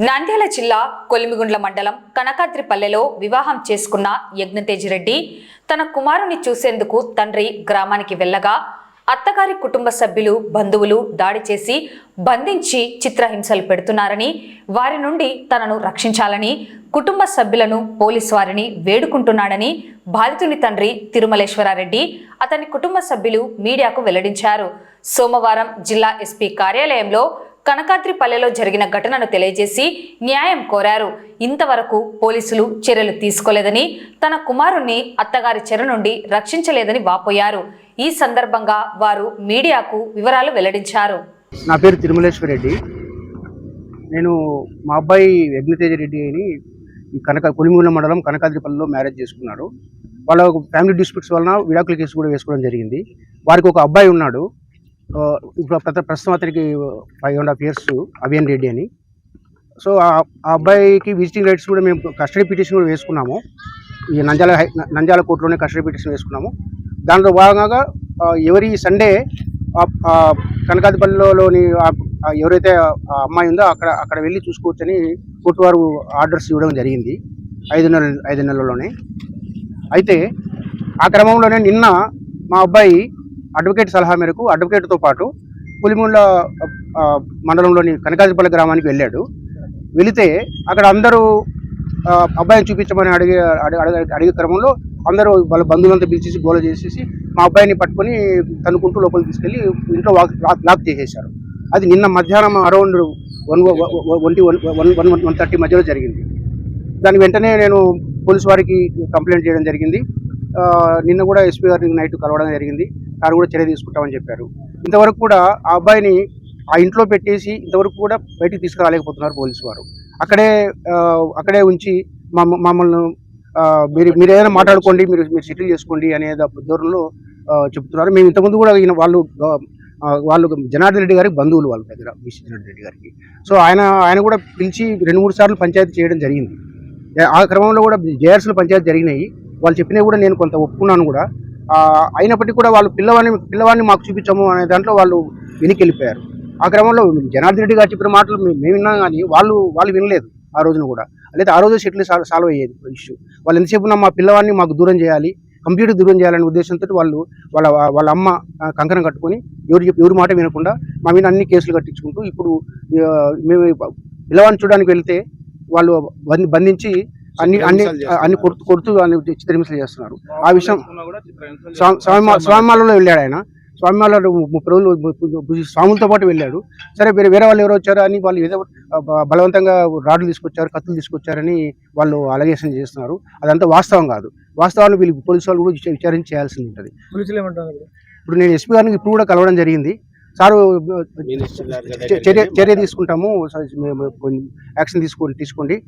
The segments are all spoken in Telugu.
నంద్యాల జిల్లా కొలిమిగుండ్ల మండలం కనకాద్రిపల్లెలో వివాహం చేసుకున్న యజ్ఞతేజిరెడ్డి తన కుమారుని చూసేందుకు తండ్రి గ్రామానికి వెళ్ళగా అత్తగారి కుటుంబ సభ్యులు బంధువులు దాడి చేసి బంధించి చిత్రహింసలు పెడుతున్నారని వారి నుండి తనను రక్షించాలని కుటుంబ సభ్యులను పోలీసు వారిని వేడుకుంటున్నాడని బాధితుని తండ్రి తిరుమలేశ్వరారెడ్డి అతని కుటుంబ సభ్యులు మీడియాకు వెల్లడించారు. సోమవారం జిల్లా ఎస్పీ కార్యాలయంలో కనకాద్రిపల్లెలో జరిగిన ఘటనను తెలియజేసి న్యాయం కోరారు. ఇంతవరకు పోలీసులు చర్యలు తీసుకోలేదని తన కుమారుణ్ణి అత్తగారి చెర నుండి రక్షించలేదని వాపోయారు. ఈ సందర్భంగా వారు మీడియాకు వివరాలు వెల్లడించారు. నా పేరు తిరుమలేశ్వర రెడ్డి. నేను మా అబ్బాయి యజ్ఞతేజ రెడ్డి అని ఈ కనక కొలిమూల మండలం కనకాద్రిపల్లిలో మ్యారేజ్ చేసుకున్నాడు. వాళ్ళ ఫ్యామిలీ డిస్ప్యూట్స్ వలన విడాకుల కేసు కూడా వేసుకోవడం జరిగింది. వారికి ఒక అబ్బాయి ఉన్నాడు. ఇప్పుడు ప్రత- ప్రస్తుతం అతనికి five and half years Aviyan Reddy అని. సో ఆ అబ్బాయికి విజిటింగ్ రైట్స్ కూడా మేము కస్టడీ పిటిషన్ కూడా వేసుకున్నాము. ఈ నంద్యాల హై నంద్యాల కోర్టులోనే కస్టడీ పిటిషన్ వేసుకున్నాము. దాంట్లో భాగంగా ఎవరి సండే కనకాదిపల్లిలోని ఎవరైతే ఆ అమ్మాయి ఉందో అక్కడ అక్కడ వెళ్ళి చూసుకోవచ్చని కోర్టు వారు ఆర్డర్స్ ఇవ్వడం జరిగింది ఐదు నెలల ఐదు నెలల్లోనే. అయితే ఆ క్రమంలోనే నిన్న మా అబ్బాయి అడ్వకేట్ సలహా మేరకు అడ్వకేట్తో పాటు పులిమూళ్ళ మండలంలోని కనకాజపల్లి గ్రామానికి వెళ్ళాడు. వెళితే అక్కడ అందరూ అబ్బాయిని చూపించమని అడిగే అడి- అడిగే అడిగే క్రమంలో అందరూ వాళ్ళ బంధువులంతా పిలిచేసి గోల చేసేసి మా అబ్బాయిని పట్టుకొని తనుకుంటూ లోపలికి తీసుకెళ్ళి ఇంట్లో లాక్ లాక్- చేసేశారు. అది నిన్న మధ్యాహ్నం అరౌండ్ వన్ ఒంటి one one one one thirty మధ్యలో జరిగింది. దాని వెంటనే నేను పోలీసు వారికి కంప్లైంట్ చేయడం జరిగింది. నిన్న కూడా ఎస్పీ గారిని నైట్ కలవడం జరిగింది. వారు కూడా చర్య తీసుకుంటామని చెప్పారు. ఇంతవరకు కూడా ఆ అబ్బాయిని ఆ ఇంట్లో పెట్టేసి ఇంతవరకు కూడా బయటికి తీసుకురాలేకపోతున్నారు పోలీసు వారు. అక్కడే అక్కడే ఉంచి మమ్మ- మమ్మల్ని మీరు మీరు ఏదైనా మాట్లాడుకోండి మీరు మీరు సెటిల్ చేసుకోండి అనే ధోరణిలో చెప్తున్నారు మేము ఇంతకుముందు కూడా ఈయన వాళ్ళు వాళ్ళు జనార్దన్ రెడ్డి గారికి బంధువులు వాళ్ళ దగ్గర బీసీ జనార్దన్ రెడ్డి గారికి. సో ఆయన ఆయన కూడా పిలిచి రెండు మూడు సార్లు పంచాయతీ చేయడం జరిగింది. ఆ క్రమంలో కూడా జేఆర్సీలు పంచాయతీ జరిగినాయి. వాళ్ళు చెప్పినవి కూడా నేను కొంత ఒప్పుకున్నాను కూడా. అయినప్పటికీ కూడా వాళ్ళు పిల్లవాడిని పిల్లవాడిని మాకు చూపించము అనే దాంట్లో వాళ్ళు వెనక్కి వెళ్ళిపోయారు ఆ క్రమంలో జనార్దన్ రెడ్డి గారు చెప్పిన మాటలు మేము విన్నాం కానీ వాళ్ళు వాళ్ళు వినలేదు ఆ రోజున కూడా. లేదా ఆ రోజు సెటిల్ సాల్వ్ అయ్యేది ఇష్యూ వాళ్ళు ఎంతసేపు ఉన్నా మా పిల్లవాడిని మాకు దూరం చేయాలి కంప్లీట్ దూరం చేయాలనే ఉద్దేశంతో వాళ్ళు వాళ్ళ వాళ్ళ అమ్మ కంకణం కట్టుకొని ఎవరు చెప్పి ఎవరి మాట వినకుండా మా మీద అన్ని కేసులు కట్టించుకుంటూ ఇప్పుడు మేము పిల్లవాడిని చూడడానికి వెళ్తే వాళ్ళు బంధించి అన్ని అన్ని అన్ని కొడుతూ కొడుతూ అన్ని చిత్రహింసలు చేస్తున్నారు. ఆ విషయం స్వా- స్వామి స్వామిమాలలో వెళ్ళాడు ఆయన. స్వామిమాలలో ముప్పై రోజులు స్వాములతో పాటు వెళ్ళాడు. సరే వేరే వేరే వాళ్ళు ఎవరు వచ్చారు అని వాళ్ళు ఏదో బలవంతంగా రాడ్లు తీసుకొచ్చారు కత్తులు తీసుకొచ్చారని వాళ్ళు అలగేషన్ చేస్తున్నారు. అదంతా వాస్తవం కాదు. వాస్తవాన్ని వీళ్ళు పోలీసు వాళ్ళు కూడా విచ- విచారించి చేయాల్సి ఉంటుంది. ఇప్పుడు నేను ఎస్పీ గారిని ఇప్పుడు కూడా కలవడం జరిగింది. సారు చర్య తీసుకుంటాము. యాక్షన్ తీసుకోండి తీసుకోండి.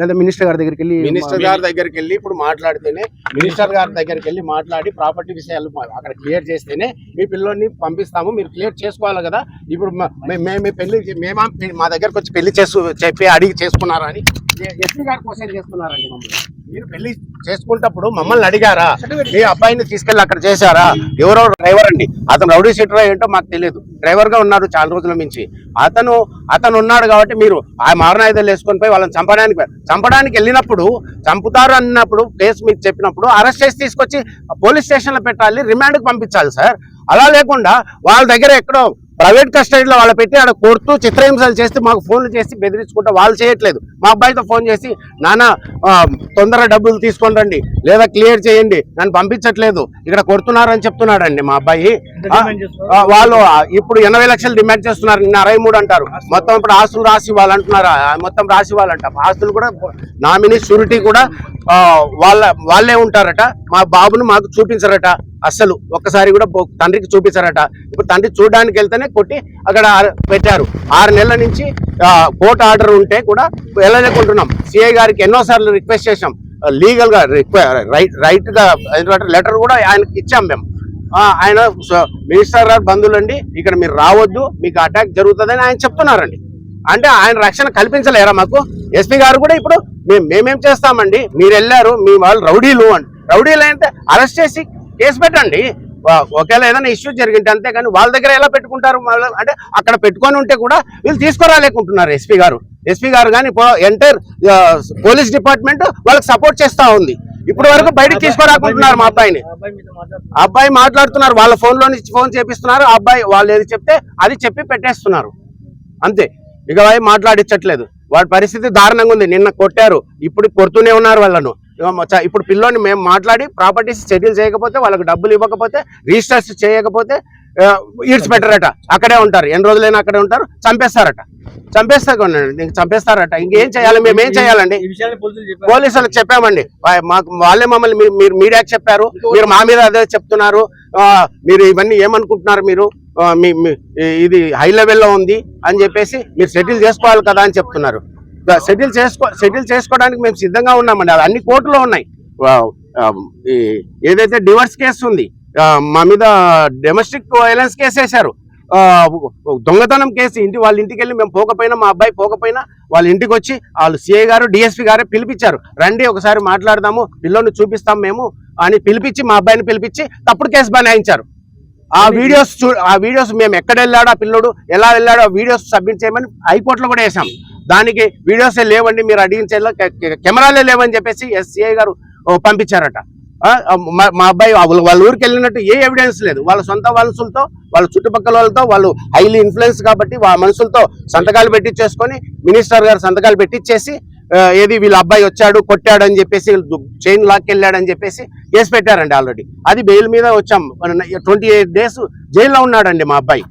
లేదా మినిస్టర్ గారి దగ్గరికి వెళ్ళి మినిస్టర్ గారి దగ్గరికి వెళ్ళి ఇప్పుడు మాట్లాడితేనే మినిస్టర్ గారి దగ్గరికి వెళ్ళి మాట్లాడి ప్రాపర్టీ విషయాలు మా- అక్కడ క్లియర్ చేస్తేనే మీ పిల్లోని పంపిస్తాము. మీరు క్లియర్ చేసుకోవాలి కదా. ఇప్పుడు మ- మే- మేము పెళ్ళి మేమా మీ- దగ్గరకు వచ్చి పెళ్ళి చేసు చెప్పి అడిగి చేసుకున్నారా అని? ఎస్పీ గారు క్వశ్చన్ చేస్తున్నారండి మమ్మల్ని. మీరు పెళ్ళి చేసుకుంటప్పుడు మమ్మల్ని అడిగారా? మీ అబ్బాయిని తీసుకెళ్ళి అక్కడ చేశారా? ఎవరో డ్రైవర్ అండి. అతను రౌడీ సీటర్ ఏంటో మాకు తెలియదు డ్రైవర్గా ఉన్నారు చాలా రోజుల నుంచి. అతను అతను ఉన్నాడు కాబట్టి మీరు ఆ మారణాయుధాలు వేసుకొని పోయి వాళ్ళని చంపడానికి చంపడానికి వెళ్ళినప్పుడు చంపుతారు అన్నప్పుడు కేసు మీకు చెప్పినప్పుడు అరెస్ట్ చేసి తీసుకొచ్చి పోలీస్ స్టేషన్లో పెట్టాలి రిమాండ్కి పంపించాలి సార్. అలా లేకుండా వాళ్ళ దగ్గర ఎక్కడో ప్రైవేట్ కస్టడీలో వాళ్ళు పెట్టి ఆడ కొడుతూ చిత్రహింసలు చేస్తే మాకు ఫోన్లు చేసి బెదిరించుకుంటా వాళ్ళు చేయట్లేదు. మా అబ్బాయితో ఫోన్ చేసి నాన్న ఆ, తొందరగా డబ్బులు తీసుకొని రండి. లేదా క్లియర్ చేయండి. నన్ను పంపించట్లేదు. ఇక్కడ కొడుతున్నారని చెప్తున్నాడండి మా అబ్బాయి. వాళ్ళు ఇప్పుడు ఎనభై లక్షలు డిమాండ్ చేస్తున్నారు. నిన్న అరవై మూడు అంటారు. మొత్తం ఇప్పుడు ఆస్తులు రాసి ఇవ్వాలంటున్నారు? ఆ, మొత్తం రాసి ఇవ్వాలంట. ఆస్తులు కూడా నామినీ షూరిటీ కూడా వాళ్ళ వాళ్ళే ఉంటారట. మా బాబును మాకు చూపించరట. అస్సలు ఒక్కసారి కూడా తండ్రికి చూపించారట. ఇప్పుడు తండ్రి చూడడానికి వెళ్తేనే కొట్టి అక్కడ పెట్టారు. ఆరు నెలల నుంచి కోర్టు ఆర్డర్ ఉంటే కూడా వెళ్ళలేకుంటున్నాం. సిఐ గారికి ఎన్నోసార్లు రిక్వెస్ట్ చేసాం లీగల్గా రైట్ రైట్గా లెటర్ కూడా ఆయనకి ఇచ్చాం మేము. ఆయన మినిస్టర్ గారు బంధువులండి ఇక్కడ మీరు రావద్దు మీకు అటాక్ జరుగుతుందని ఆయన చెప్తున్నారండి. అంటే ఆయన రక్షణ కల్పించలేరా మాకు? ఎస్పీ గారు కూడా ఇప్పుడు మేము మేమేం చేస్తామండి? మీరు వెళ్ళారు మీ వాళ్ళు రౌడీలు అని రౌడీలు అంటే అరెస్ట్ చేసి కేసు పెట్టండి. ఒకవేళ ఏదైనా ఇష్యూ జరిగింది అంతేగాని వాళ్ళ దగ్గర ఎలా పెట్టుకుంటారు? అంటే అక్కడ పెట్టుకొని ఉంటే కూడా వీళ్ళు తీసుకురాలేకుంటున్నారు ఎస్పీ గారు. ఎస్పీ గారు కానీ ఎంటైర్ పోలీస్ డిపార్ట్మెంట్ వాళ్ళకి సపోర్ట్ చేస్తా ఉంది. ఇప్పటి వరకు బయటకు తీసుకురాకుంటున్నారు మా అబ్బాయిని. అబ్బాయి మాట్లాడుతున్నారు. వాళ్ళ ఫోన్లో నుంచి ఫోన్ చేపిస్తున్నారు ఆ అబ్బాయి వాళ్ళు ఏది చెప్తే అది చెప్పి పెట్టేస్తున్నారు. అంతే. ఇక అవి మాట్లాడించట్లేదు వాడి పరిస్థితి దారుణంగా ఉంది. నిన్న కొట్టారు. ఇప్పుడు కొడుతూనే ఉన్నారు వాళ్ళను. ఇప్పుడు పిల్లోని మేము మాట్లాడి ప్రాపర్టీస్ సెటిల్ చేయకపోతే వాళ్ళకి డబ్బులు ఇవ్వకపోతే రిజిస్టర్స్ చేయకపోతే ఈడ్స్ పెట్టరట అక్కడే ఉంటారు. ఎన్ని రోజులైనా అక్కడే ఉంటారు. చంపేస్తారట. చంపేస్తారు నీకు చంపేస్తారట. ఇంకేం చేయాలి? మేము ఏం చేయాలండి? పోలీసులకు చెప్పామండి. మాకు వాళ్ళే మమ్మల్ని మీరు మీడియాకి చెప్పారు. మీరు మా మీద అదే చెప్తున్నారు. మీరు ఇవన్నీ ఏమనుకుంటున్నారు మీరు? మీ ఇది హై లెవెల్లో ఉంది అని చెప్పేసి మీరు సెటిల్ చేసుకోవాలి కదా అని చెప్తున్నారు. సెటిల్ చేసుకో సెటిల్ చేసుకోవడానికి మేము సిద్ధంగా ఉన్నామండి. అది అన్ని కోర్టులో ఉన్నాయి. ఈ- ఏదైతే డివర్స్ కేసు ఉంది మా మీద డొమెస్టిక్ వైలెన్స్ కేసు వేశారు. దొంగతనం కేసు ఇంటి వాళ్ళ ఇంటికి వెళ్ళి మేము పోకపోయినా మా అబ్బాయి పోకపోయినా వాళ్ళ ఇంటికి వచ్చి వాళ్ళు సిఐ గారు డిఎస్పీ గారే పిలిపించారు. రండి ఒకసారి మాట్లాడదాము పిల్లోని చూపిస్తాం మేము అని పిలిపించి మా అబ్బాయిని పిలిపించి తప్పుడు కేసు బనాయించారు. ఆ వీడియోస్ చూ ఆ వీడియోస్ మేము ఎక్కడ వెళ్ళాడో ఆ పిల్లోడు ఎలా వెళ్ళాడో ఆ వీడియోస్ సబ్మిట్ చేయమని హైకోర్టులో కూడా వేసాం. దానికి వీడియోసే లేవండి మీరు అడిగించేలా కెమెరాలే లేవని చెప్పేసి ఎస్సీఐ గారు పంపించారట. మా- మా అబ్బాయి వాళ్ళ ఊరికి వెళ్ళినట్టు ఏ ఎవిడెన్స్ లేదు. వాళ్ళ సొంత మనుషులతో వాళ్ళ చుట్టుపక్కల వాళ్ళతో వాళ్ళు హైలీ ఇన్ఫ్లుయెన్స్ కాబట్టి వాళ్ళ మనుషులతో సంతకాలు పెట్టించేసుకొని మినిస్టర్ గారు సంతకాలు పెట్టించేసి ఏది వీళ్ళ అబ్బాయి వచ్చాడు కొట్టాడు అని చెప్పేసి చైన్ లాక్కెళ్ళాడని చెప్పేసి కేసు పెట్టారండి ఆల్రెడీ అది బెయిల్ మీద వచ్చాం. ట్వంటీ ఎయిట్ డేస్ జైల్లో ఉన్నాడండి మా అబ్బాయి.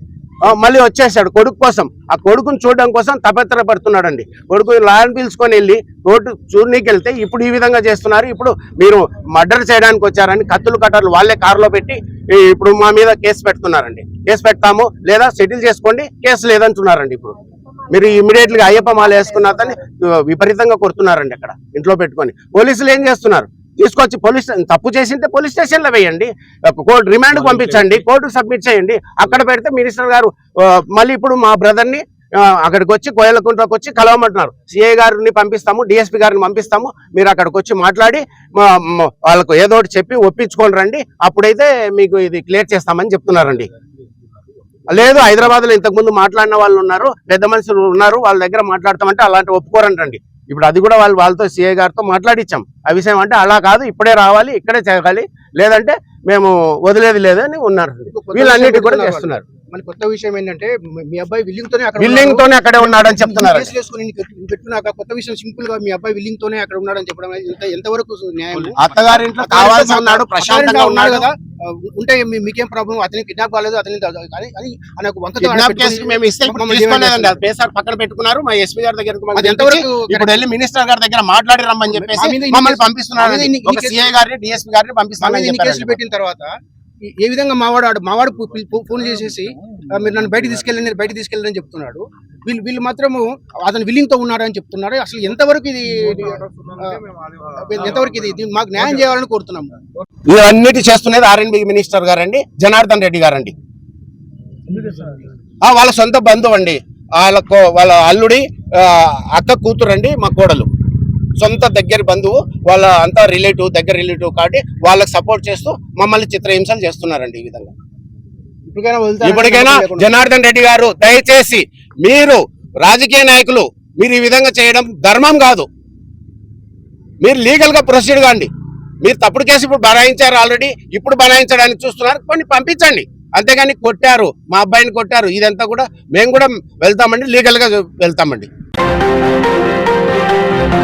మళ్ళీ వచ్చేసాడు కొడుకు కోసం. ఆ కొడుకుని చూడడం కోసం తపత్ర పడుతున్నాడండి కొడుకు లాయన్ పిలుచుకొని వెళ్ళి కోర్టు చూడనీకి వెళ్తే ఇప్పుడు ఈ విధంగా చేస్తున్నారు. ఇప్పుడు మీరు మర్డర్ చేయడానికి వచ్చారని కత్తులు కట్టర్లు వాళ్ళే కారులో పెట్టి ఇప్పుడు మా మీద కేసు పెడుతున్నారండి. కేసు పెడతాము లేదా సెటిల్ చేసుకోండి కేసు లేదంటున్నారండి ఇప్పుడు. మీరు ఇమీడియట్గా అయ్యప్ప మాల వేసుకున్న అతన్ని ఆ, విపరీతంగా కొడుతున్నారండి అక్కడ ఇంట్లో పెట్టుకొని. పోలీసులు ఏం చేస్తున్నారు? తీసుకొచ్చి పోలీస్ తప్పు చేసింటే పోలీస్ స్టేషన్లో వేయండి కోర్టు రిమాండ్ పంపించండి కోర్టుకు సబ్మిట్ చేయండి. అక్కడ పెడితే మినిస్టర్ గారు మళ్ళీ ఇప్పుడు మా బ్రదర్ని ఆ, అక్కడికి వచ్చి కోయలకుంట్లోకి వచ్చి కలవమంటున్నారు. సిఐ గారిని పంపిస్తాము డిఎస్పీ గారిని పంపిస్తాము మీరు అక్కడికి వచ్చి మాట్లాడి వాళ్ళకు ఏదో ఒకటి చెప్పి ఒప్పించుకొని రండి. అప్పుడైతే మీకు ఇది క్లియర్ చేస్తామని చెప్తున్నారండి. లేదు హైదరాబాద్లో ఇంతకు ముందు మాట్లాడిన వాళ్ళు ఉన్నారు పెద్ద మనుషులు ఉన్నారు వాళ్ళ దగ్గర మాట్లాడతామంటే అలాంటి ఒప్పుకోరంటండి. ఇప్పుడు అది కూడా వాళ్ళు వాళ్ళతో సిఐ గారితో మాట్లాడిచ్చాం. ఆ విషయం అంటే అలా కాదు ఇప్పుడే రావాలి ఇక్కడే చేయాలి లేదంటే మేము వదిలేది లేదని ఉన్నారు వీళ్ళన్నిటి కూడా చేస్తున్నారు. మన కొత్త విషయం ఏంటంటే మీ- అబ్బాయి విల్లింగ్ తోనే అక్కడ బిల్డింగ్ తోనే అక్కడే ఉన్నాడని చెప్తున్నారు. కేసులు వేసుకొని నీకు పెట్టుకున్నాక కొత్త విషయం సింపుల్గా మీ అబ్బాయి విల్లింగ్ తోనే అక్కడ ఉన్నాడని చెప్పడం అనేది ఎంత- ఎంతవరకు న్యాయం అత్తగారింట్లో కావాల్సి ఉన్నాడు ప్రశాంతంగా ఉన్నాడు కదా. ఉంటే మీకేం ప్రాబ్లం అతని కిడ్నాప్ కాలేదు అతని కానీ అని కేసు మేము ఇస్తే అది పేసారు పక్కన పెట్టుకున్నారు మా ఎస్పీ గారి దగ్గర ఎంతవరకు ఇప్పుడు వెళ్ళి మినిస్టర్ గారి దగ్గర మాట్లాడి రమ్మని చెప్పేసి మమ్మల్ని పంపిస్తున్నారు ఒక సిఐ గారిని డిఎస్పీ గారిని కేసులు చెప్పారు పెట్టిన తర్వాత ఏ విధంగా మావాడు ఆడు- మావాడు ఫోన్ చేసేసి మీరు నన్ను బయటికి తీసుకెళ్ళండి నేను బయటికి తీసుకెళ్ళని చెప్తున్నాడు. వీళ్ళు వీళ్ళు మాత్రము అతను విల్లింగ్తో ఉన్నాడని చెప్తున్నారు అసలు ఎంతవరకు ఇది ఎంతవరకు ఇది మాకు న్యాయం చేయాలని కోరుతున్నాము. ఇవన్నిటి చేస్తున్నది ఆర్ఎన్బి మినిస్టర్ గారండి జనార్దన్ రెడ్డి గారండి. ఆ, వాళ్ళ సొంత బంధువు అండి. వాళ్ళ కో- వాళ్ళ అల్లుడి అక్క కూతురు అండి మా కోడలు. సొంత దగ్గర బంధువు వాళ్ళ అంతా రిలేటివ్ దగ్గర రిలేటివ్ కాబట్టి వాళ్ళకి సపోర్ట్ చేస్తూ మమ్మల్ని చిత్రహింసలు చేస్తున్నారండి ఈ విధంగా. ఇప్పటికైనా. జనార్దన్ రెడ్డి గారు దయచేసి మీరు రాజకీయ నాయకులు మీరు ఈ విధంగా చేయడం ధర్మం కాదు. మీరు లీగల్గా ప్రొసీడ్ కాండి. మీరు తప్పుడు కేసు ఇప్పుడు బనాయించారు ఆల్రెడీ ఇప్పుడు బనాయించడానికి చూస్తున్నారు కొన్ని పంపించండి. అంతేగాని కొట్టారు మా అబ్బాయిని కొట్టారు ఇదంతా కూడా మేము కూడా వెళ్తామండి లీగల్గా వెళ్తామండి.